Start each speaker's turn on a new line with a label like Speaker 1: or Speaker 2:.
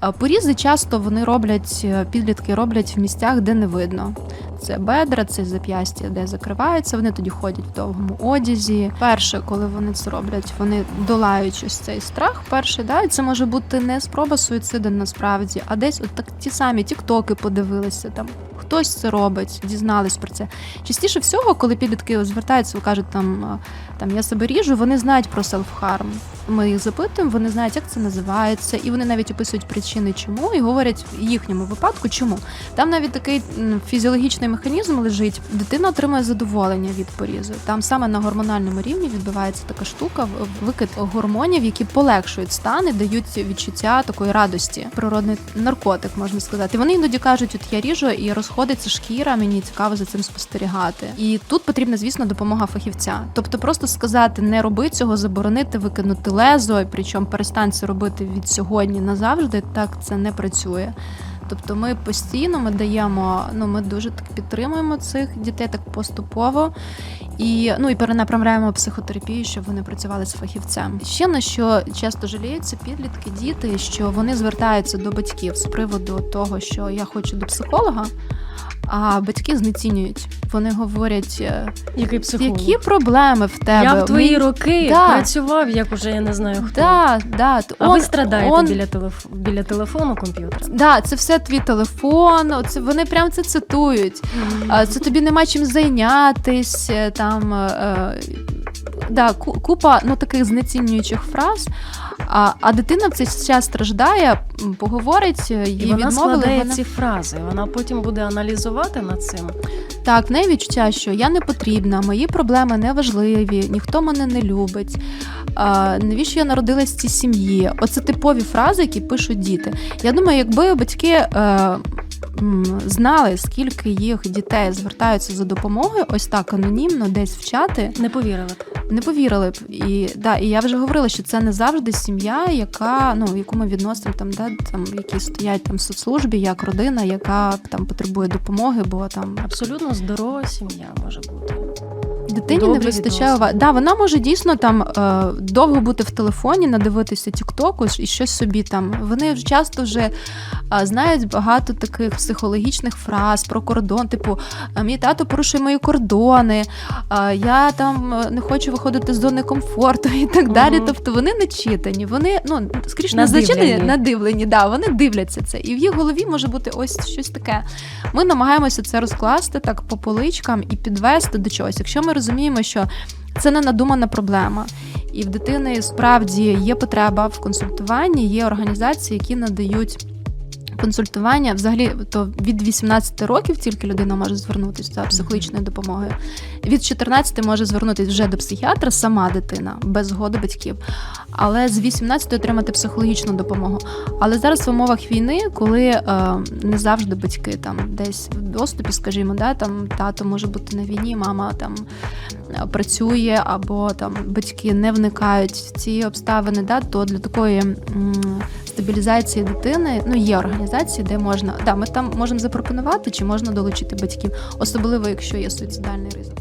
Speaker 1: А Порізи часто вони роблять, е, підлітки роблять в місцях, де не видно. Це бедра, це зап'ястя, де закривається. Вони тоді ходять в довгому одязі. Перше, коли вони це роблять, вони долають ось цей страх. Перший, да, це може бути не спроба суїциду насправді, а десь от так ті самі тіктоки подивилися там. Хтось це робить, дізнались про це. Частіше всього, коли підлітки звертаються, кажуть там, там я себе ріжу, вони знають про селф-харм. Ми їх запитуємо, вони знають, як це називається, і вони навіть описують причини, чому, і говорять в їхньому випадку, чому. Там навіть такий фізіологічний механізм лежить. Дитина отримує задоволення від порізу. Там саме на гормональному рівні відбувається така штука, викид гормонів, які полегшують стан і дають відчуття такої радості. Природний наркотик, можна сказати. Вони іноді кажуть, от я ріжу і розходиться шкіра, мені цікаво за цим спостерігати. І тут потрібна, звісно, допомога фахівця. Тобто, просто сказати не роби цього, заборонити, викинути лезо, причому перестань це робити від сьогодні назавжди. Так це не працює. Тобто ми постійно ми даємо, ну ми дуже так підтримуємо цих дітей так поступово і ну і перенаправляємо психотерапію, щоб вони працювали з фахівцем. Ще на що часто жаліються підлітки, діти, що вони звертаються до батьків з приводу того, що я хочу до психолога. А батьки знецінюють. Вони говорять, е,
Speaker 2: Який психолог?
Speaker 1: які проблеми в тебе?
Speaker 2: Я в твої
Speaker 1: Мій...
Speaker 2: роки
Speaker 1: Да.
Speaker 2: працював, як уже я не знаю хто.
Speaker 1: Да, да.
Speaker 2: А ви страдаєте
Speaker 1: он-
Speaker 2: біля, телеф... біля телефону комп'ютера.
Speaker 1: Да, це все твій телефон. Оце вони прям це цитують. А, Це тобі нема чим зайнятись. е, Там е, да, ку- купа ну, таких знецінюючих фраз. А, а дитина в цей час страждає, поговорить, е,
Speaker 2: І
Speaker 1: їй
Speaker 2: вона
Speaker 1: відмовили.
Speaker 2: складає
Speaker 1: вона-
Speaker 2: ці фрази. Вона потім буде аналізувати над цим.
Speaker 1: Так, в неї відчуття, що я не потрібна, мої проблеми не важливі, ніхто мене не любить. А, навіщо я народилась в цій сім'ї? Оце типові фрази, які пишуть діти. Я думаю, якби батьки е, знали, скільки їх дітей звертаються за допомогою, ось так анонімно, десь в чати,
Speaker 2: Не повірили б.
Speaker 1: Не повірили б. І, да, і я вже говорила, що це не завжди сім'я, яка, ну, яку ми відносимо, там, да, там, які стоять там в соцслужбі, як родина, яка там потребує допомоги, бо там
Speaker 2: Абсолютно здорова сім'я може бути.
Speaker 1: Дитині
Speaker 2: Добрі
Speaker 1: не вистачає уваги. Да, вона може дійсно там е, довго бути в телефоні, надивитися Тіктоку і щось собі там. Вони часто вже знають багато таких психологічних фраз про кордон, типу мій тато порушує мої кордони, я там е, не хочу виходити з зони комфорту і так далі.
Speaker 2: Мгм.
Speaker 1: Тобто вони не читані, вони ну скоріш не зачинені, надивлені. Да, вони дивляться це, і в їх голові може бути ось щось таке. Ми намагаємося це розкласти так по поличкам і підвести до чогось. Якщо ми розуміємо, що це не надумана проблема, і в дитини справді є потреба в консультуванні, є організації, які надають. Консультування взагалі то від 18 років тільки людина може звернутися за психологічною допомогою. Від 14 може звернутися вже до психіатра сама дитина без згоди батьків. Але з 18 отримати психологічну допомогу. Але зараз в умовах війни, коли е, не завжди батьки там десь в доступі, скажімо, да, там тато може бути на війні, мама там е, працює, або там батьки не вникають в ці обставини, да, то для такої м, стабілізації дитини ну є організації, де можна да, ми там можемо запропонувати, чи можна долучити батьків, особливо якщо є суїцидальний ризик.